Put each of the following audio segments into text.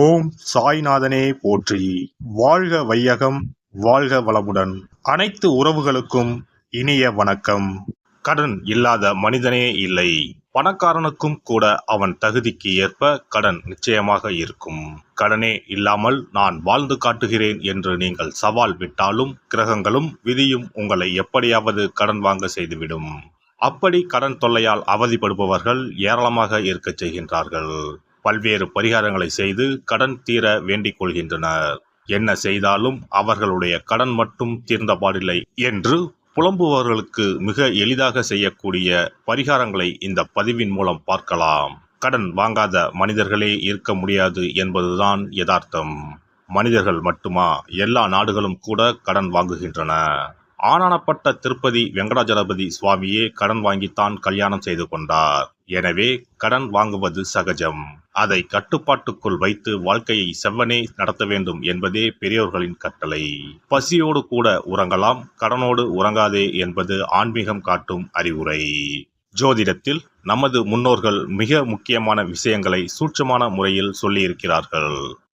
ஓம் சாய்நாதனே போற்றி. வாழ்க வையகம் வாழ்க வளமுடன். அனைத்து உறவுகளுக்கும் இனிய வணக்கம். கடன் இல்லாத மனிதனே இல்லை. பணக்காரனுக்கும் கூட அவன் தகுதிக்கு ஏற்ப கடன் நிச்சயமாக இருக்கும். கடனே இல்லாமல் நான் வாழ்ந்து காட்டுகிறேன் என்று நீங்கள் சவால் விட்டாலும் கிரகங்களும் விதியும் உங்களை எப்படியாவது கடன் வாங்க செய்துவிடும். அப்படி கடன் தொல்லையால் அவதிப்படுபவர்கள் ஏராளமாக இருக்கச் செய்கின்றார்கள். பல்வேறு பரிகாரங்களை செய்து கடன் தீர வேண்டிக் கொள்கின்றனர். என்ன செய்தாலும் அவர்களுடைய கடன் மட்டும் தீர்ந்தபாடில்லை என்று புலம்புபவர்களுக்கு மிக எளிதாக செய்யக்கூடிய பரிகாரங்களை இந்த பதிவின் மூலம் பார்க்கலாம். கடன் வாங்காத மனிதர்களே இருக்க முடியாது என்பதுதான் யதார்த்தம். மனிதர்கள் மட்டுமா? எல்லா நாடுகளும் கூட கடன் வாங்குகின்றன. ஆனானப்பட்ட திருப்பதி வெங்கடாஜலபதி சுவாமியே கடன் வாங்கித்தான் கல்யாணம் செய்து கொண்டார். எனவே கடன் வாங்குவது சகஜம். அதை கட்டுப்பாட்டுக்குள் வைத்து வாழ்க்கையை செவ்வனே நடத்த வேண்டும் என்பதே பெரியோர்களின் கட்டளை. பசியோடு கூட உறங்கலாம் கடனோடு உறங்காதே என்பது ஆன்மீகம் காட்டும் அறிவுரை. ஜோதிடத்தில் நமது முன்னோர்கள் மிக முக்கியமான விஷயங்களை சூட்சமான முறையில் சொல்லியிருக்கிறார்கள்.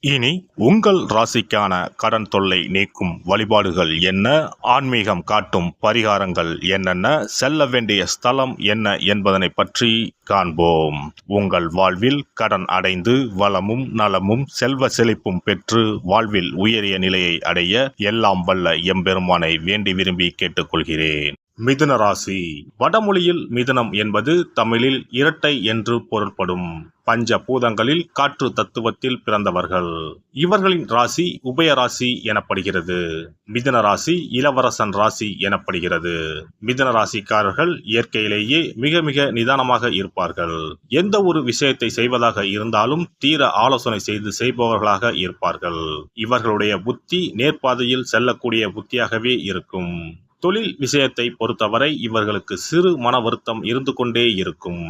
இனி உங்கள் ராசிக்கான கடன் தொல்லை நீக்கும் வழிபாடுகள் என்ன? ஆன்மீகம் காட்டும் பரிகாரங்கள் என்னென்ன? செல்ல வேண்டிய ஸ்தலம் என்ன என்பதனை பற்றி காண்போம். உங்கள் வாழ்வில் கடன் அடைந்து வளமும் நலமும் செல்வ செழிப்பும் பெற்று வாழ்வில் உயரிய நிலையை அடைய எல்லாம் வல்ல எம்பெருமானை வேண்டி விரும்பி கேட்டுக்கொள்கிறேன். மிதுன ராசி. வடமொழியில் மிதுனம் என்பது தமிழில் இரட்டை என்று பொருள்படும். பஞ்ச பூதங்களில் காற்று தத்துவத்தில் பிறந்தவர்கள். இவர்களின் ராசி உபய ராசி எனப்படுகிறது. மிதுன ராசி இளவரசன் ராசி எனப்படுகிறது. மிதுன ராசிக்காரர்கள் இயற்கையிலேயே மிக மிக நிதானமாக இருப்பார்கள். எந்த ஒரு விஷயத்தை செய்வதாக இருந்தாலும் தீர ஆலோசனை செய்து செய்பவர்களாக இருப்பார்கள். இவர்களுடைய புத்தி நேர்பாதையில் செல்லக்கூடிய புத்தியாகவே இருக்கும். தொழில் விஷயத்தை பொறுத்தவரை இவர்களுக்கு சிறு மன வருத்தம் இருந்து கொண்டே இருக்கும்.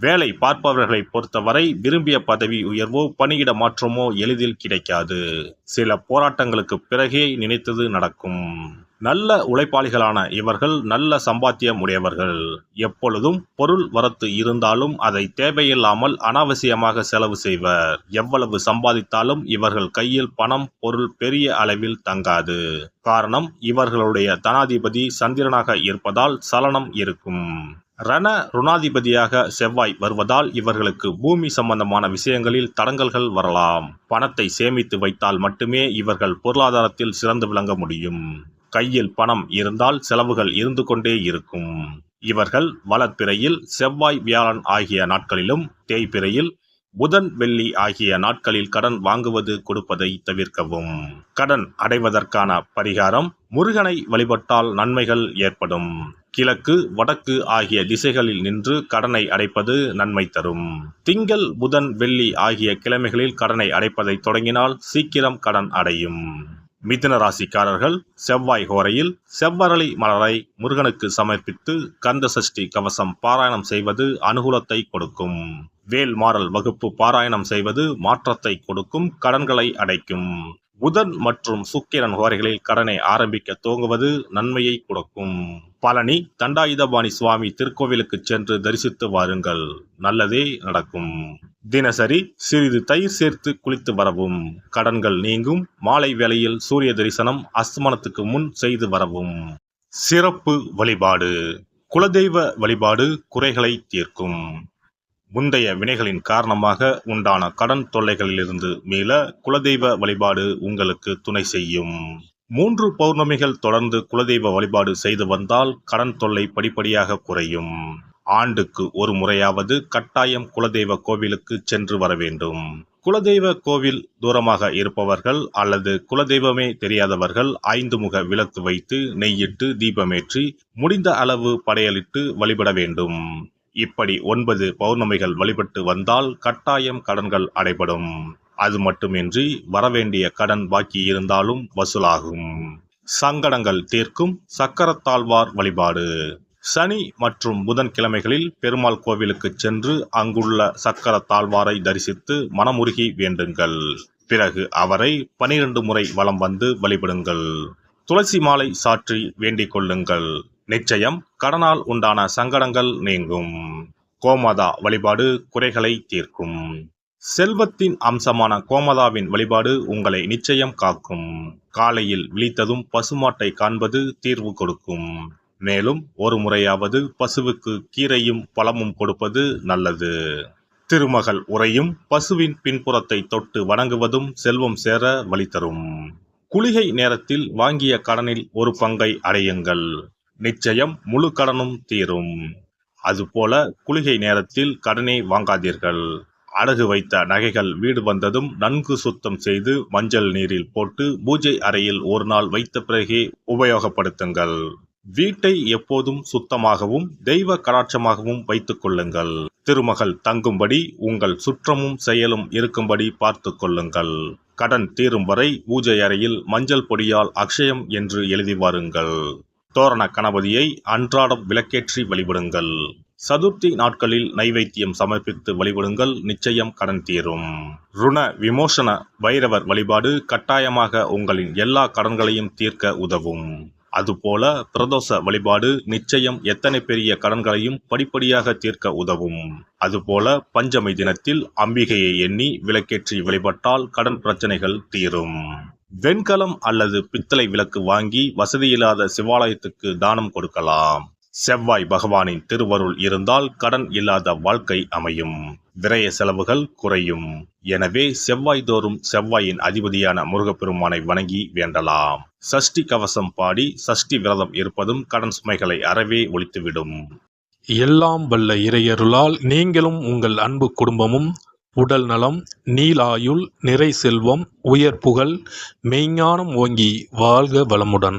வேலை பார்ப்பவர்களை பொறுத்தவரை விரும்பிய பதவி உயர்வோ பணியிட மாற்றமோ எளிதில் கிடைக்காது. சில போராட்டங்களுக்கு பிறகே நினைத்தது நடக்கும். நல்ல உழைப்பாளிகளான இவர்கள் நல்ல சம்பாத்தியம் உடையவர்கள். எப்பொழுதும் பொருள் வரத்து இருந்தாலும் அதை தேவையில்லாமல் அனாவசியமாக செலவு செய்வர். எவ்வளவு சம்பாதித்தாலும் இவர்கள் கையில் பணம் பொருள் பெரிய அளவில் தங்காது. காரணம் இவர்களுடைய தனாதிபதி சந்திரனாக இருப்பதால் சலனம் இருக்கும். ரண ருணாதிபதியாக செவ்வாய் வருவதால் இவர்களுக்கு பூமி சம்பந்தமான விஷயங்களில் தடங்கல்கள் வரலாம். பணத்தை சேமித்து வைத்தால் மட்டுமே இவர்கள் பொருளாதாரத்தில் சிறந்து விளங்க முடியும். கையில் பணம் இருந்தால் செலவுகள் இருந்து கொண்டே இருக்கும். இவர்கள் வளர்ப்பிறையில் செவ்வாய் வியாழன் ஆகிய நாட்களிலும் தேய்பிறையில் புதன் வெள்ளி ஆகிய நாட்களில் கடன் வாங்குவது கொடுப்பதை தவிர்க்கவும். கடன் அடைவதற்கான பரிகாரம் முருகனை வழிபட்டால் நன்மைகள் ஏற்படும். கிழக்கு வடக்கு ஆகிய திசைகளில் நின்று கடனை அடைப்பது நன்மை தரும். திங்கள் புதன் வெள்ளி ஆகிய கிழமைகளில் கடனை அடைப்பதை தொடங்கினால் சீக்கிரம் கடன் அடையும். மிதுன ராசிக்காரர்கள் செவ்வாய் ஹோரையில் செவ்வரளி மலரை முருகனுக்கு சமர்ப்பித்து கந்த சஷ்டி கவசம் பாராயணம் செய்வது அனுகூலத்தை கொடுக்கும். வேல் மாறல் வகுப்பு பாராயணம் செய்வது மாற்றத்தை கொடுக்கும் கடன்களை அடைக்கும். புதன் மற்றும் சுக்கிரன் ஹோரைகளில் கடனை ஆரம்பிக்க துவங்குவது நன்மையை கொடுக்கும். பழனி தண்டாயுதபாணி சுவாமி திருக்கோவிலுக்கு சென்று தரிசித்து வாருங்கள். நல்லதே நடக்கும். தினசரி சிறிது தயிர் சேர்த்து குளித்து வரவும். கடன்கள் நீங்கும். மாலை வேளையில் சூரிய தரிசனம் அஸ்தமனத்துக்கு முன் செய்து வரவும். சிறப்பு வழிபாடு. குலதெய்வ வழிபாடு குறைகளை தீர்க்கும். முந்தைய வினைகளின் காரணமாக உண்டான கடன் தொல்லைகளிலிருந்து மீள குலதெய்வ வழிபாடு உங்களுக்கு துணை செய்யும். மூன்று பௌர்ணமிகள் தொடர்ந்து குலதெய்வ வழிபாடு செய்து வந்தால் கடன் தொல்லை படிப்படியாக குறையும். ஆண்டுக்கு ஒரு முறையாவது கட்டாயம் குலதெய்வ கோவிலுக்கு சென்று வர வேண்டும். குலதெய்வ கோவில் தூரமாக இருப்பவர்கள் அல்லது குலதெய்வமே தெரியாதவர்கள் ஐந்து முக விளக்கு வைத்து நெய்யிட்டு தீபமேற்றி முடிந்த அளவு படையலிட்டு வழிபட வேண்டும். இப்படி ஒன்பது பௌர்ணமிகள் வழிபட்டு வந்தால் கட்டாயம் கடன்கள் அடைபடும். அது மட்டுமின்றி வரவேண்டிய கடன் பாக்கி இருந்தாலும் வசூலாகும். சங்கடங்கள் தீர்க்கும் சக்கரத்தாழ்வார் வழிபாடு. சனி மற்றும் புதன்கிழமைகளில் பெருமாள் கோவிலுக்கு சென்று அங்குள்ள சக்கர தாழ்வாரை தரிசித்து மனமுருகி வேண்டுங்கள். பிறகு அவரை பனிரெண்டு முறை வலம் வந்து வழிபடுங்கள். துளசி மாலை சாற்றி வேண்டிக் கொள்ளுங்கள். நிச்சயம் கடனால் உண்டான சங்கடங்கள் நீங்கும். கோமதா வழிபாடு குறைகளை தீர்க்கும். செல்வத்தின் அம்சமான கோமதாவின் வழிபாடு உங்களை நிச்சயம் காக்கும். காலையில் விழித்ததும் பசுமாட்டை காண்பது தீர்வு கொடுக்கும். மேலும் ஒரு முறையாவது பசுவுக்கு கீரையும் பழமும் கொடுப்பது நல்லது. திருமகள் உரையும் பசுவின் பின்புறத்தை தொட்டு வணங்குவதும் செல்வம் சேர வழி தரும். குளிகை நேரத்தில் வாங்கிய கடனில் ஒரு பங்கை அடையுங்கள். நிச்சயம் முழு கடனும் தீரும். அதுபோல குளிகை நேரத்தில் கடனை வாங்காதீர்கள். அடகு வைத்த நகைகள் வீடு வந்ததும் நன்கு சுத்தம் செய்து மஞ்சள் நீரில் போட்டு பூஜை அறையில் ஒரு நாள் வைத்த பிறகே உபயோகப்படுத்துங்கள். வீட்டை எப்போதும் சுத்தமாகவும் தெய்வ கடாட்சமாகவும் வைத்துக் கொள்ளுங்கள். திருமகள் தங்கும்படி உங்கள் சுற்றமும் செயலும் இருக்கும்படி பார்த்து கொள்ளுங்கள். கடன் தீரும் வரை பூஜை அறையில் மஞ்சள் பொடியால் அக்ஷயம் என்று எழுதி வாருங்கள். தோரண கணபதியை அன்றாடம் விளக்கேற்றி வழிபடுங்கள். சதுர்த்தி நாட்களில் நைவேத்தியம் சமர்ப்பித்து வழிபடுங்கள் நிச்சயம் கடன் தீரும். ருண விமோசன வைரவர் வழிபாடு கட்டாயமாக உங்களின் எல்லா கடன்களையும் தீர்க்க உதவும். அதுபோல பிரதோஷ வழிபாடு நிச்சயம் எத்தனை பெரிய கடன்களையும் படிப்படியாக தீர்க்க உதவும். அதுபோல பஞ்சமை தினத்தில் அம்பிகையை எண்ணி விளக்கேற்றி வழிபட்டால் கடன் பிரச்சனைகள் தீரும். வெண்கலம் அல்லது பித்தளை விளக்கு வாங்கி வசதியில்லாத சிவாலயத்துக்கு தானம் கொடுக்கலாம். செவ்வாய் பகவானின் திருவருள் இருந்தால் கடன் இல்லாத வாழ்க்கை அமையும். விரய செலவுகள் குறையும். எனவே செவ்வாய் தோறும் செவ்வாயின் அதிபதியான முருகப்பெருமானை வணங்கி வேண்டலாம். சஷ்டி கவசம் பாடி சஷ்டி விரதம் இருப்பதும் கடன் சுமைகளை அறவே ஒழித்துவிடும். எல்லாம் வல்ல இறையருளால் நீங்களும் உங்கள் அன்பு குடும்பமும் உடல் நலம் நீலாயுள் நிறை செல்வம் உயர் புகழ் மெய்ஞானம் ஓங்கி வாழ்க வளமுடன்.